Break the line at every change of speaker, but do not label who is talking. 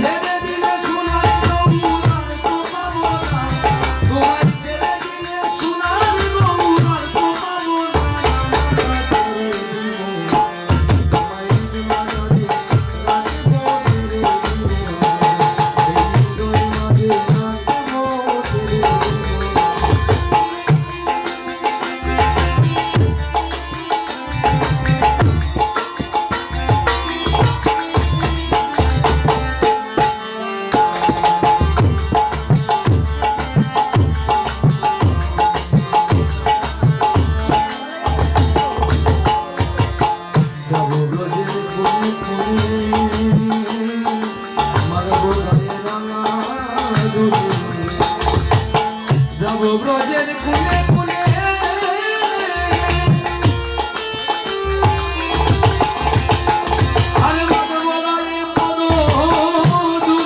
Yeah. যাব ব্রজের কোণে কোণে